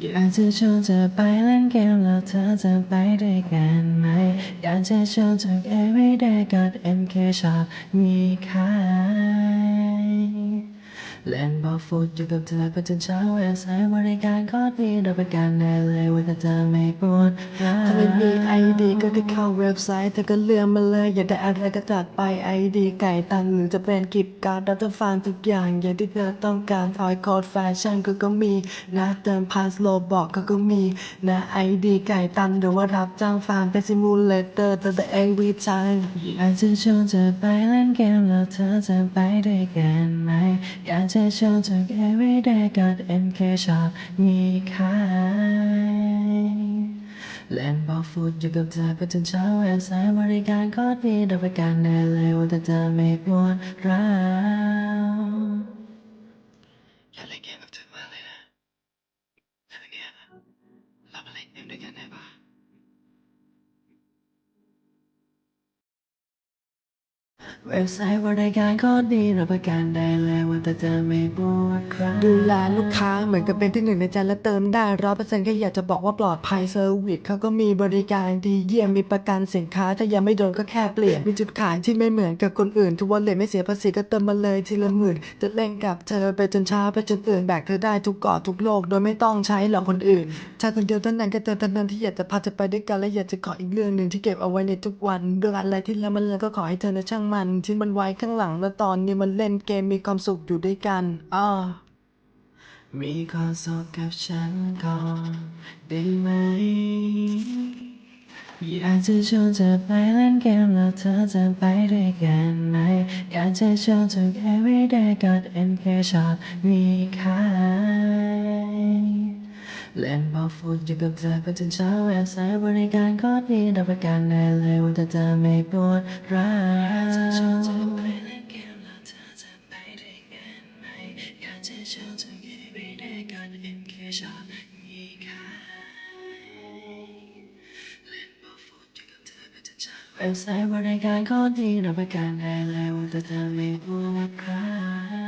อยากจะชวนเธอไปเล่นเกมแล้วเธอจะไปด้วยกันไหม อยากจะชวนเธอ everyday กับ MK Shop มีค่า เล่นบอลฟุตอยู่กับเธอไปจนเช้าเว็บไซต์บริการก็ดีรับประกันได้เลยว่าเธอไม่ปวดถ้าไม่มีไอดีก็แค่เข้าเว็บไซต์เธอก็เลือกมาเลยอยากได้อะไรก็จัดไปไอดีไก่ตังหรือจะเป็นกิฟต์การ์ดดัตเตอร์ฟันทุกอย่างอย่างที่เธอต้องการทอยโค้ดแฟชั่นก็ก็มีนะเติมพาสโลบอกก็ก็มีนะไอดีไก่ตังหรือว่ารับจ้างฟาร์มเป็นซิมูเลเตอร์แต่แต่เองวีชายอยากจะชวนเธอไปเล่นเกมแล้วเธอจะไปด้วยกันไหมอยากจะชวนเธอ everyday กับ MK ชอบมีขายเล่นบอลฟุตอยู่กับเธอไปจนเช้าเว็บไซต์บริการก็ดีดับประกันได้เลยว่าเธอไม่ปวดร้าว เว็บไซต์บริการก็ดีรับประกันได้เลยว่าแต่จะไม่ปวดร้าวดูแลลูกค้าเหมือนกับเป็นที่หนึ่งในใจและเติมได้ร้อยเปอร์เซ็นต์ก็อยากจะบอกว่าปลอดภัยเซอร์วิสเขาก็มีบริการดีเยี่ยมมีประกันสินค้า ถ้ายังไม่โดนก็แค่เปลี่ยน มีจุดขายที่ไม่เหมือนกับคนอื่น ทุกวันเลยไม่เสียภาษีก็เติมมาเลยทีละหมื่นจะเล่นกับเธอไปจนเช้าไปจนตื่นแบกเธอได้ทุกเกาะทุกโลก โดยไม่ต้องใช้หลอกคนอื่นชายคนเดียวเท่านั้นก็เจอเท่านั้นที่อยากจะพาเธอไปด้วยกันและอยากจะขออีกเรื่องหนึ่งที่เก็บเอาไว้ในทุกวันเรื่องอะไรที่แล้วมันเลยก็ขอให้เธอนะช่างมันที่มันไว้ข้างหลังแล้วตอนนี้มันเล่นเกมมีความสุขอยู่ด้วยกันอ้อมีความสุขกับฉันก่อนได้ไหม อยากจะชวนเธอไปเล่นเกมแล้วเธอจะไปด้วยกันไหม อยากจะชวนเธอ everyday กับ MK Shop มีขา เล่นบอลฟุตอยู่กับเธอไปจนเช้าเว็บไซต์บริการก็ดีรับประกันได้เลยว่าเธอจะไม่ปวดร้าวเอไปเล่นเกมแล้วเธอจะไปด้วยกันไหมอยากจะชวนเธอ everyday กับ MK Shop มีขายเล่นบอลฟุตอยู่กับเธอไปจนเช้าเว็บไซต์บริการก็ดีรับประกันได้เลยว่าเธอไม่ปวดร้าว